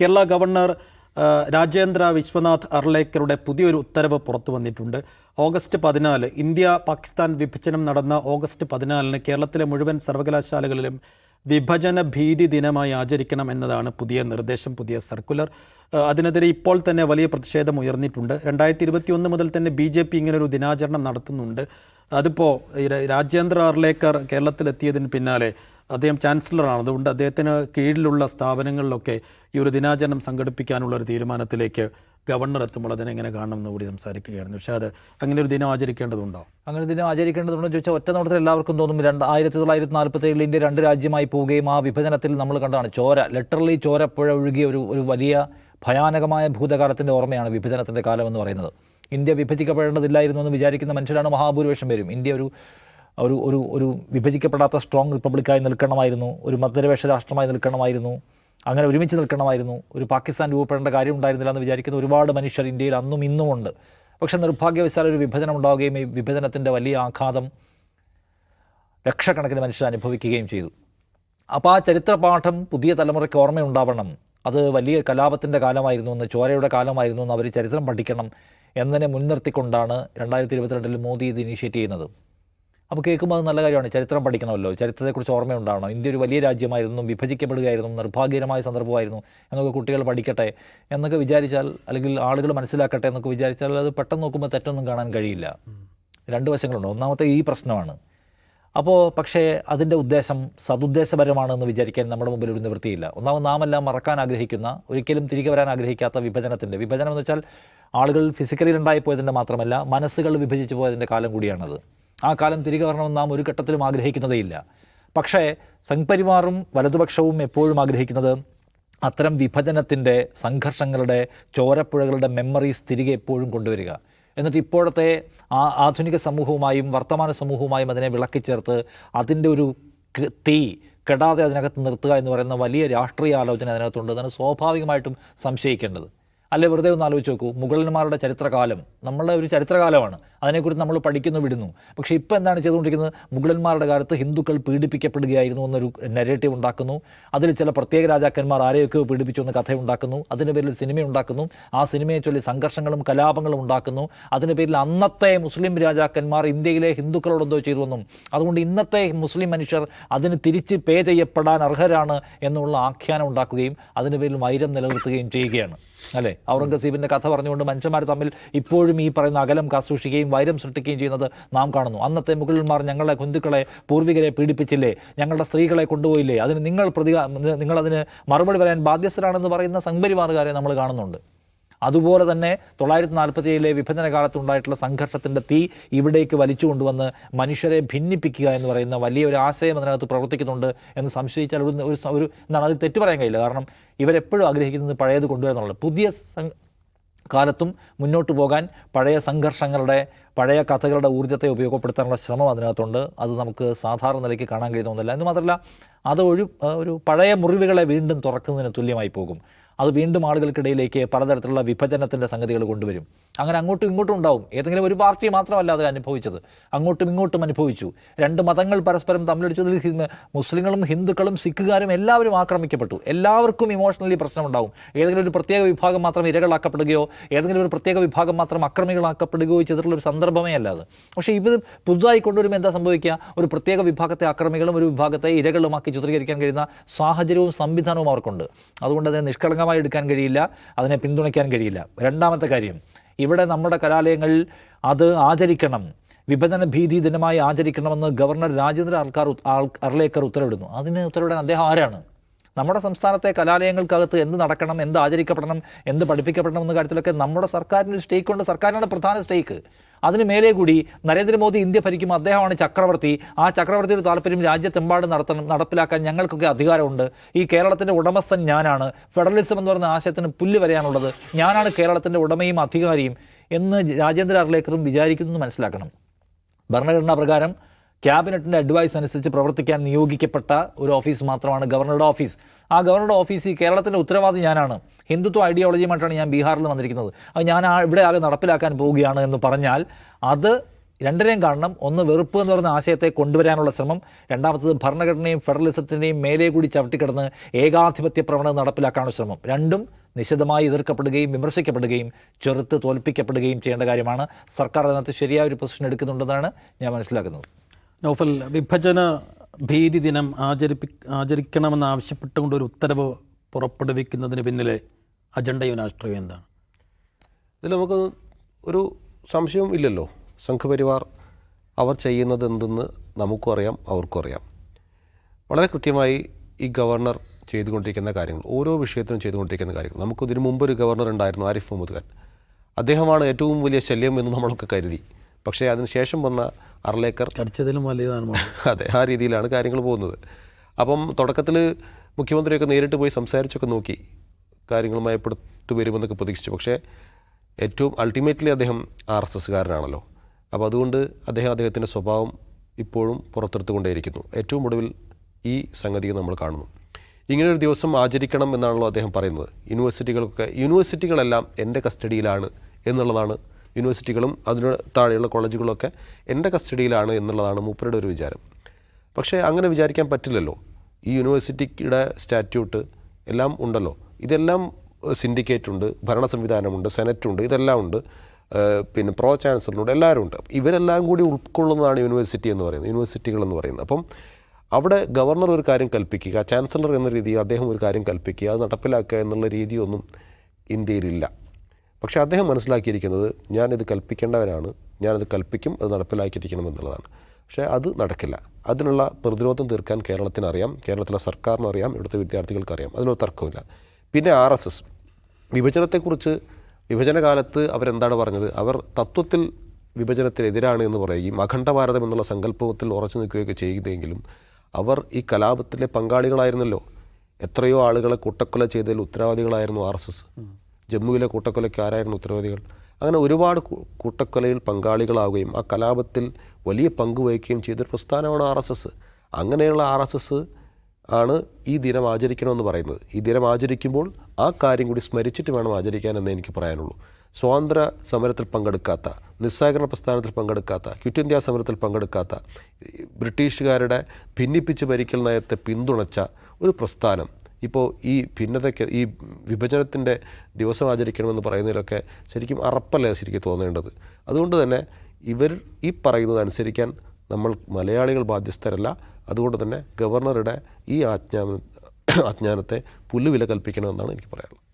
Kerala governor Rajendra Vishwanath അർലേക്കറുടെ പുതിയൊരു ഉത്തരവ് പുറത്തു വന്നിട്ടുണ്ട്. ഓഗസ്റ്റ് പതിനാല് ഇന്ത്യ പാകിസ്ഥാൻ വിഭജനം നടന്ന ഓഗസ്റ്റ് പതിനാലിന് കേരളത്തിലെ മുഴുവൻ സർവകലാശാലകളിലും വിഭജന ഭീതി ദിനമായി ആചരിക്കണം എന്നതാണ് പുതിയ നിർദ്ദേശം പുതിയ സർക്കുലർ. അതിനെതിരെ ഇപ്പോൾ തന്നെ വലിയ പ്രതിഷേധം ഉയർന്നിട്ടുണ്ട്. രണ്ടായിരത്തി ഇരുപത്തി ഒന്ന് മുതൽ തന്നെ ബി ജെ പി ഇങ്ങനൊരു ദിനാചരണം നടത്തുന്നുണ്ട്. അതിപ്പോൾ രാജേന്ദ്ര അർലേക്കർ കേരളത്തിലെത്തിയതിന് പിന്നാലെ അദ്ദേഹം ചാൻസലറാണ്. അതുകൊണ്ട് അദ്ദേഹത്തിന് കീഴിലുള്ള സ്ഥാപനങ്ങളിലൊക്കെ ഈ ഒരു ദിനാചരണം സംഘടിപ്പിക്കാനുള്ള ഒരു തീരുമാനത്തിലേക്ക് ഗവർണർ എത്തുമ്പോൾ അതിനെങ്ങനെ കാണണം എന്ന് കൂടി സംസാരിക്കുകയായിരുന്നു. പക്ഷേ അത് അങ്ങനെ ഒരു ദിനം ആചരിക്കേണ്ടതുണ്ടോ? അങ്ങനെ ദിനം ആചരിക്കേണ്ടതുണ്ടെന്ന് ചോദിച്ചാൽ ഒറ്റ നോട്ടത്തിൽ എല്ലാവർക്കും തോന്നും രണ്ട് ആയിരത്തി തൊള്ളായിരത്തി നാൽപ്പത്തി ഏഴിൽ ഇന്ത്യ രണ്ട് രാജ്യമായി പോവുകയും ആ വിഭജനത്തിൽ നമ്മൾ കണ്ടാണ് ചോര ലെറ്ററലി ചോരപ്പുഴ ഒഴുകിയ ഒരു ഒരു വലിയ ഭയാനകമായ ഭൂതകാലത്തിന്റെ ഓർമ്മയാണ് വിഭജനത്തിന്റെ കാലം എന്ന് പറയുന്നത്. ഇന്ത്യ വിഭജിക്കപ്പെടേണ്ടതില്ലായിരുന്നു എന്ന് വിചാരിക്കുന്ന മനുഷ്യരാണ് മഹാഭൂരിപക്ഷം പേരും. ഇന്ത്യ ഒരു ഒരു ഒരു ഒരു വിഭജിക്കപ്പെടാത്ത സ്ട്രോങ് റിപ്പബ്ലിക്കായി നിൽക്കണമായിരുന്നു ഒരു മധ്യരവേഷ രാഷ്ട്രമായി നിൽക്കണമായിരുന്നു അങ്ങനെ ഒരുമിച്ച് നിൽക്കണമായിരുന്നു ഒരു പാകിസ്ഥാൻ രൂപപ്പെടേണ്ട കാര്യം ഉണ്ടായിരുന്നില്ല എന്ന് വിചാരിക്കുന്ന ഒരുപാട് മനുഷ്യർ ഇന്ത്യയിൽ അന്നും ഇന്നും ഉണ്ട്. പക്ഷേ നിർഭാഗ്യവശാൽ ഒരു വിഭജനം ഉണ്ടാവുകയും ഈ വിഭജനത്തിന്റെ വലിയ ആഘാതം ലക്ഷക്കണക്കിന് മനുഷ്യർ അനുഭവിക്കുകയും ചെയ്തു. അപ്പോൾ ആ ചരിത്രപാഠം പുതിയ തലമുറയ്ക്ക് ഓർമ്മയുണ്ടാവണം. അത് വലിയ കലാപത്തിന്റെ കാലമായിരുന്നു എന്ന് ചോരയുടെ കാലമായിരുന്നു എന്ന് അവർ ചരിത്രം പഠിക്കണം എന്നതിനെ മുൻനിർത്തിക്കൊണ്ടാണ് രണ്ടായിരത്തി ഇരുപത്തിരണ്ടിൽ മോദി ഇത് ഇനീഷ്യേറ്റ് ചെയ്യുന്നത്. അപ്പോൾ കേൾക്കുമ്പോൾ അത് നല്ല കാര്യമാണ്. ചരിത്രം പഠിക്കണമല്ലോ. ചരിത്രത്തെക്കുറിച്ച് ഓർമ്മയുണ്ടാവണം. ഇന്ത്യ ഒരു വലിയ രാജ്യമായിരുന്നു. വിഭജിക്കപ്പെടുകയായിരുന്നു. നിർഭാഗ്യകരമായ സന്ദർഭമായിരുന്നു. എന്നൊക്കെ കുട്ടികൾ പഠിക്കട്ടെ എന്നൊക്കെ വിചാരിച്ചാൽ അല്ലെങ്കിൽ ആളുകൾ മനസ്സിലാക്കട്ടെ എന്നൊക്കെ വിചാരിച്ചാൽ അത് പെട്ടെന്ന് നോക്കുമ്പോൾ തെറ്റൊന്നും കാണാൻ കഴിയില്ല. രണ്ട് വശങ്ങളുണ്ട്. ഒന്നാമത്തെ ഈ പ്രശ്നമാണ്. അപ്പോൾ പക്ഷേ അതിന്റെ ഉദ്ദേശം സതുദ്ദേശപരമാണെന്ന് വിചാരിക്കാൻ നമ്മുടെ മുമ്പിൽ ഒരു നിവൃത്തിയില്ല. ഒന്നാമത് നാമെല്ലാം മറക്കാൻ ആഗ്രഹിക്കുന്ന ഒരിക്കലും തിരികെ വരാൻ ആഗ്രഹിക്കാത്ത വിഭജനത്തിന്റെ. വിഭജനം എന്ന് വെച്ചാൽ ആളുകൾ ഫിസിക്കലി ഉണ്ടായി പോയതിന്റെ മാത്രമല്ല മനസ്സുകൾ വിഭജിച്ച് പോയതിന്റെ കാലം കൂടിയാണത്. ആ കാലം തിരികെ വരണമെന്ന് നാം ഒരു ഘട്ടത്തിലും ആഗ്രഹിക്കുന്നതേയില്ല. പക്ഷേ സംഘ്പരിവാറും വലതുപക്ഷവും എപ്പോഴും ആഗ്രഹിക്കുന്നത് അത്തരം വിഭജനത്തിന്റെ സംഘർഷങ്ങളുടെ ചോരപ്പുഴകളുടെ മെമ്മറീസ് തിരികെ എപ്പോഴും കൊണ്ടുവരിക. എന്നിട്ട് ഇപ്പോഴത്തെ ആ ആധുനിക സമൂഹവുമായും വർത്തമാന സമൂഹവുമായും അതിനെ വിളക്കി ചേർത്ത് അതിന്റെ ഒരു തീ കെടാതെ അതിനകത്ത് നിർത്തുക എന്ന് പറയുന്ന വലിയ രാഷ്ട്രീയ ആലോചന അതിനകത്തുണ്ട്. അതാണ് സ്വാഭാവികമായിട്ടും സംശയിക്കേണ്ടത്. അല്ലെ വെറുതെ ഒന്ന് ആലോചിച്ച് നോക്കൂ. മുഗളന്മാരുടെ ചരിത്രകാലം നമ്മളുടെ ഒരു ചരിത്രകാലമാണ്. അതിനെക്കുറിച്ച് നമ്മൾ പഠിക്കുന്നു വിടുന്നു. പക്ഷേ ഇപ്പോൾ എന്താണ് ചെയ്തുകൊണ്ടിരിക്കുന്നത്? മുഗളന്മാരുടെ കാലത്ത് ഹിന്ദുക്കൾ പീഡിപ്പിക്കപ്പെടുകയായിരുന്നു എന്നൊരു നെറേറ്റീവ് ഉണ്ടാക്കുന്നു. അതിൽ ചില പ്രത്യേക രാജാക്കന്മാർ ആരെയൊക്കെ പീഡിപ്പിച്ചു എന്ന കഥ ഉണ്ടാക്കുന്നു. അതിന്റെ പേരിൽ സിനിമ ഉണ്ടാക്കുന്നു. ആ സിനിമയെ ചൊല്ലി സംഘർഷങ്ങളും കലാപങ്ങളും ഉണ്ടാക്കുന്നു. അതിന്റെ പേരിൽ അന്നത്തെ മുസ്ലിം രാജാക്കന്മാർ ഇന്ത്യയിലെ ഹിന്ദുക്കളോട് എന്തോ ചെയ്തുവെന്നും അതുകൊണ്ട് ഇന്നത്തെ മുസ്ലിം മനുഷ്യർ അതിന് തിരിച്ച് പേ ചെയ്യപ്പെടാൻ അർഹരാണ് എന്നുള്ള ആഖ്യാനം ഉണ്ടാക്കുകയും അതിന്റെ പേരിൽ വൈരം നിലനിർത്തുകയും ചെയ്യുകയാണ്. അല്ലേ? ഔറംഗസീബിന്റെ കഥ പറഞ്ഞുകൊണ്ട് മനുഷ്യന്മാർ തമ്മിൽ ഇപ്പോഴും ഈ പറയുന്ന അകലം കാസൂക്ഷിക്കുകയും വൈരം സൃഷ്ടിക്കുകയും ചെയ്യുന്നത് നാം കാണുന്നു. അന്നത്തെ മുഗളന്മാർ ഞങ്ങളുടെ ഹിന്ദുക്കളെ പൂർവികരെ പീഡിപ്പിച്ചില്ലേ? ഞങ്ങളുടെ സ്ത്രീകളെ കൊണ്ടുപോയില്ലേ? അതിന് നിങ്ങൾ പ്രതികാ നിങ്ങളതിന് മറുപടി പറയാൻ ബാധ്യസ്ഥരാണെന്ന് പറയുന്ന സംഘപരിവാറുകാരെ നമ്മൾ കാണുന്നുണ്ട്. അതുപോലെ തന്നെ തൊള്ളായിരത്തി നാൽപ്പത്തി ഏഴിലെ വിഭജന കാലത്തുണ്ടായിട്ടുള്ള സംഘർഷത്തിന്റെ തീ ഇവിടേക്ക് വലിച്ചു കൊണ്ടുവന്ന് മനുഷ്യരെ ഭിന്നിപ്പിക്കുക എന്ന് പറയുന്ന വലിയ ഒരു ആശയം അതിനകത്ത് പ്രവർത്തിക്കുന്നുണ്ട് എന്ന് സംശയിച്ചാൽ ഒരു ഒരു എന്താണ് അത് തെറ്റു പറയാൻ കഴിയില്ല. കാരണം ഇവരെപ്പോഴും ആഗ്രഹിക്കുന്നത് പഴയത് കൊണ്ടുവരുന്നുള്ളത്. പുതിയ കാലത്തും മുന്നോട്ട് പോകാൻ പഴയ സംഘർഷങ്ങളുടെ പഴയ കഥകളുടെ ഊർജത്തെ ഉപയോഗപ്പെടുത്താനുള്ള ശ്രമം അതിനകത്തുണ്ട്. അത് നമുക്ക് സാധാരണ നിലയ്ക്ക് കാണാൻ കഴിയുന്ന ഒന്നല്ല എന്ന് മാത്രമല്ല അത് ഒരു പഴയ മുറിവുകളെ വീണ്ടും തുറക്കുന്നതിന് തുല്യമായി പോകും. അത് വീണ്ടും ആളുകൾക്കിടയിലേക്ക് പലതരത്തിലുള്ള വിഭജനത്തിന്റെ സംഗതികൾ കൊണ്ടുവരും. അങ്ങനെ അങ്ങോട്ടും ഇങ്ങോട്ടും ഉണ്ടാവും. ഏതെങ്കിലും ഒരു പാർട്ടി മാത്രമല്ല അതിൽ അനുഭവിച്ചത്. അങ്ങോട്ടും ഇങ്ങോട്ടും അനുഭവിച്ചു. രണ്ട് മതങ്ങൾ പരസ്പരം തമ്മിലടിച്ചതിൽ മുസ്ലിങ്ങളും ഹിന്ദുക്കളും സിഖുകാരും എല്ലാവരും ആക്രമിക്കപ്പെട്ടു. എല്ലാവർക്കും ഇമോഷണലി പ്രശ്നമുണ്ടാവും. ഏതെങ്കിലും ഒരു പ്രത്യേക വിഭാഗം മാത്രം ഇരകളാക്കപ്പെടുകയോ ഏതെങ്കിലും ഒരു പ്രത്യേക വിഭാഗം മാത്രം അക്രമികളാക്കപ്പെടുകയോ ചെയ്തിട്ടുള്ള ഒരു സന്ദർഭമേ അല്ലാതെ അത്. പക്ഷേ ഇത് പുതുതായി കൊണ്ടുവരുമ്പോൾ എന്താ സംഭവിക്കുക? ഒരു പ്രത്യേക വിഭാഗത്തെ അക്രമികളും ഒരു വിഭാഗത്തെ ഇരകളുമാക്കി ചിത്രീകരിക്കാൻ കഴിയുന്ന സാഹചര്യവും സംവിധാനവും അവർക്കുണ്ട്. അതുകൊണ്ട് അതിനെ നിഷ്കളങ്കമായി എടുക്കാൻ കഴിയില്ല അതിനെ പിന്തുണയ്ക്കാൻ കഴിയില്ല. രണ്ടാമത്തെ കാര്യം ഇവിടെ നമ്മുടെ കലാലയങ്ങൾ അത് ആചരിക്കണം. വിഭജന ഭീതി ദിനമായി ആചരിക്കണമെന്ന് ഗവർണർ രാജേന്ദ്ര ആൾക്കാർ അർലേക്കർ ഉത്തരവിടുന്നു. അതിന് ഉത്തരവിടാൻ അദ്ദേഹം ആരാണ്? നമ്മുടെ സംസ്ഥാനത്തെ കലാലയങ്ങൾക്കകത്ത് എന്ത് നടക്കണം എന്ത് ആചരിക്കപ്പെടണം എന്ത് പഠിപ്പിക്കപ്പെടണം എന്ന കാര്യത്തിലൊക്കെ നമ്മുടെ സർക്കാരിന് ഒരു സ്റ്റേക്ക് ഉണ്ട് സർക്കാരിനാണ് പ്രധാന സ്റ്റേക്ക്. അതിന് മേലെ കൂടി നരേന്ദ്രമോദി ഇന്ത്യ ഭരിക്കുമ്പോൾ അദ്ദേഹമാണ് ചക്രവർത്തി. ആ ചക്രവർത്തിയുടെ താല്പര്യം രാജ്യത്തെമ്പാടും നടത്തണം നടപ്പിലാക്കാൻ ഞങ്ങൾക്കൊക്കെ അധികാരമുണ്ട്. ഈ കേരളത്തിന്റെ ഉടമസ്ഥൻ ഞാനാണ്. ഫെഡറലിസം എന്ന് പറയുന്ന ആശയത്തിന് പുല്ല് വരെയാണുള്ളത് ഞാനാണ് കേരളത്തിന്റെ ഉടമയും അധികാരിയും എന്ന് രാജേന്ദ്ര അർലേക്കറും വിചാരിക്കുന്നു മനസ്സിലാക്കണം. ഭരണഘടനാ പ്രകാരം ക്യാബിനറ്റിന്റെ അഡ്വൈസ് അനുസരിച്ച് പ്രവർത്തിക്കാൻ നിയോഗിക്കപ്പെട്ട ഒരു ഓഫീസ് മാത്രമാണ് ഗവർണറുടെ ഓഫീസ് ആ ഗവർണറുടെ ഓഫീസ് കേരളത്തിന്റെ ഉത്തരവാദി ഞാനാണ്. ഹിന്ദുത്വ ഐഡിയോളജിയുമായിട്ടാണ് ഞാൻ ബീഹാറിൽ വന്നിരിക്കുന്നത്. അത് ഞാൻ ഇവിടെ ആകെ നടപ്പിലാക്കാൻ പോവുകയാണ് എന്ന് പറഞ്ഞാൽ അത് രണ്ടിനെയും കാണണം. ഒന്ന് വെറുപ്പ് എന്ന് പറയുന്ന ആശയത്തെ കൊണ്ടുവരാനുള്ള ശ്രമം. രണ്ടാമത്തത് ഭരണഘടനയും ഫെഡറലിസത്തിന്റെയും മേലെ കൂടി ചവിട്ടിക്കിടന്ന് ഏകാധിപത്യ പ്രവണത നടപ്പിലാക്കാനുള്ള ശ്രമം. രണ്ടും നിശിതമായി എതിർക്കപ്പെടുകയും വിമർശിക്കപ്പെടുകയും ചെറുത്ത് തോൽപ്പിക്കപ്പെടുകയും ചെയ്യേണ്ട കാര്യമാണ്. സർക്കാർ അതിനകത്ത് ശരിയായ ഒരു പൊസിഷൻ എടുക്കുന്നുണ്ടെന്നാണ് ഞാൻ മനസ്സിലാക്കുന്നത്. നൗഫൽ വിഭജന ഭീതി ദിനം ആചരിപ്പി ആചരിക്കണമെന്ന് ആവശ്യപ്പെട്ടുകൊണ്ട് ഒരു ഉത്തരവ് പുറപ്പെടുവിക്കുന്നതിന് പിന്നിലെ അജണ്ടയും രാഷ്ട്രീയം എന്താണ്? ഇതിൽ നമുക്ക് ഒരു സംശയവും ഇല്ലല്ലോ. സംഘപരിവാർ അവർ ചെയ്യുന്നത് എന്തെന്ന് നമുക്കും അറിയാം അവർക്കും അറിയാം. വളരെ കൃത്യമായി ഈ ഗവർണർ ചെയ്തുകൊണ്ടിരിക്കുന്ന കാര്യങ്ങൾ ഓരോ വിഷയത്തിനും ചെയ്തുകൊണ്ടിരിക്കുന്ന കാര്യങ്ങൾ. നമുക്ക് ഇതിനു മുമ്പ് ഒരു ഗവർണർ ഉണ്ടായിരുന്നു ആരിഫ് മുഹമ്മദ് ഖാൻ. അദ്ദേഹമാണ് ഏറ്റവും വലിയ ശല്യം എന്ന് നമ്മളൊക്കെ കരുതി. പക്ഷേ അതിനുശേഷം വന്ന അർലേക്കർ. കടിച്ചതിലും വലിയതാണ് അതെ ആ രീതിയിലാണ് കാര്യങ്ങൾ പോകുന്നത്. അപ്പം തുടക്കത്തിൽ മുഖ്യമന്ത്രിയൊക്കെ നേരിട്ട് പോയി സംസാരിച്ചൊക്കെ നോക്കി കാര്യങ്ങളുമായി പെടുത്തു വരുമെന്നൊക്കെ പ്രതീക്ഷിച്ചു. പക്ഷേ ഏറ്റവും അൾട്ടിമേറ്റ്ലി അദ്ദേഹം ആർ എസ് എസ്സുകാരനാണല്ലോ. അപ്പോൾ അതുകൊണ്ട് അദ്ദേഹം അദ്ദേഹത്തിന്റെ സ്വഭാവം ഇപ്പോഴും പുറത്തെടുത്തുകൊണ്ടേയിരിക്കുന്നു. ഏറ്റവും ഒടുവിൽ ഈ സംഗതി നമ്മൾ കാണുന്നു. ഇങ്ങനൊരു ഒരു ദിവസം ആചരിക്കണം എന്നാണല്ലോ അദ്ദേഹം പറയുന്നത്. യൂണിവേഴ്സിറ്റികളൊക്കെ യൂണിവേഴ്സിറ്റികളെല്ലാം എന്റെ കസ്റ്റഡിയിലാണ് എന്നുള്ളതാണ് യൂണിവേഴ്സിറ്റികളും അതിന് താഴെയുള്ള കോളേജുകളൊക്കെ എന്റെ കസ്റ്റഡിയിലാണ് എന്നുള്ളതാണ് മൂപ്പരുടെ ഒരു വിചാരം. പക്ഷേ അങ്ങനെ വിചാരിക്കാൻ പറ്റില്ലല്ലോ. ഈ യൂണിവേഴ്സിറ്റിയുടെ സ്റ്റാറ്റ്യൂട്ട് എല്ലാം ഉണ്ടല്ലോ. ഇതെല്ലാം സിൻഡിക്കേറ്റ് ഉണ്ട് ഭരണ സംവിധാനമുണ്ട് സെനറ്റ് ഉണ്ട് ഇതെല്ലാം ഉണ്ട്. പിന്നെ പ്രോ ചാൻസലറുണ്ട് എല്ലാവരും ഉണ്ട്. ഇവരെല്ലാം കൂടി ഉൾക്കൊള്ളുന്നതാണ് യൂണിവേഴ്സിറ്റി എന്ന് പറയുന്നത് യൂണിവേഴ്സിറ്റികൾ എന്ന് പറയുന്നത്. അപ്പം അവിടെ ഗവർണർ ഒരു കാര്യം കൽപ്പിക്കുക ചാൻസലർ എന്ന രീതിയിൽ അദ്ദേഹം ഒരു കാര്യം കൽപ്പിക്കുക അത് നടപ്പിലാക്കുക എന്നുള്ള രീതിയൊന്നും ഇന്ത്യയിലില്ല പക്ഷേ അദ്ദേഹം മനസ്സിലാക്കിയിരിക്കുന്നത് ഞാനിത് കൽപ്പിക്കേണ്ടവരാണ് ഞാനത് കൽപ്പിക്കും അത് നടപ്പിലാക്കിയിരിക്കണം എന്നുള്ളതാണ്. പക്ഷേ അത് നടക്കില്ല. അതിനുള്ള പ്രതിരോധം തീർക്കാൻ കേരളത്തിനറിയാം കേരളത്തിലെ സർക്കാരിനറിയാം ഇവിടുത്തെ വിദ്യാർത്ഥികൾക്കറിയാം. അതിലൊരു തർക്കമില്ല പിന്നെ ആർ എസ് എസ്. വിഭജനത്തെക്കുറിച്ച് വിഭജനകാലത്ത് അവരെന്താണ് പറഞ്ഞത്? അവർ തത്വത്തിൽ വിഭജനത്തിനെതിരാണ് എന്ന് പറയുകയും അഖണ്ഡ ഭാരതം എന്നുള്ള സങ്കല്പത്തിൽ ഉറച്ചു നിൽക്കുകയൊക്കെ ചെയ്യുന്നതെങ്കിലും അവർ ഈ കലാപത്തിലെ പങ്കാളികളായിരുന്നല്ലോ. എത്രയോ ആളുകളെ കൂട്ടക്കൊല ചെയ്തതിൽ ഉത്തരവാദികളായിരുന്നു ആർ എസ് എസ്. ജമ്മുവിലെ കൂട്ടക്കൊലയ്ക്ക് ആരായിരുന്നു ഉത്തരവാദികൾ? അങ്ങനെ ഒരുപാട് കൂട്ടക്കൊലയിൽ പങ്കാളികളാവുകയും ആ കലാപത്തിൽ വലിയ പങ്ക് വഹിക്കുകയും ചെയ്തൊരു പ്രസ്ഥാനമാണ് ആർ എസ് എസ്. അങ്ങനെയുള്ള ആർ എസ് എസ് ആണ് ഈ ദിനം ആചരിക്കണമെന്ന് പറയുന്നത്. ഈ ദിനം ആചരിക്കുമ്പോൾ ആ കാര്യം കൂടി സ്മരിച്ചിട്ട് വേണം ആചരിക്കാനെന്ന് എനിക്ക് പറയാനുള്ളൂ. സ്വാതന്ത്ര്യ സമരത്തിൽ പങ്കെടുക്കാത്ത നിസ്സഹകരണ പ്രസ്ഥാനത്തിൽ പങ്കെടുക്കാത്ത ക്വിറ്റ് ഇന്ത്യ സമരത്തിൽ പങ്കെടുക്കാത്ത ബ്രിട്ടീഷുകാരുടെ ഭിന്നിപ്പിച്ച് ഭരിക്കൽ നയത്തെ പിന്തുണച്ച ഒരു പ്രസ്ഥാനം ഇപ്പോൾ ഈ ഭിന്നതയ്ക്ക് ഈ വിഭജനത്തിന്റെ ദിവസം ആചരിക്കണമെന്ന് പറയുന്നതിലൊക്കെ ശരിക്കും അറപ്പല്ലേ ശരിക്കും തോന്നേണ്ടത്. അതുകൊണ്ട് തന്നെ ഇവർ ഈ പറയുന്നത് അനുസരിക്കാൻ നമ്മൾ മലയാളികൾ ബാധ്യസ്ഥരല്ല. അതുകൊണ്ട് തന്നെ ഗവർണറുടെ ഈ ആജ്ഞാ ആജ്ഞാനത്തെ പുല്ലുവില കൽപ്പിക്കണമെന്നാണ് എനിക്ക് പറയാനുള്ളത്.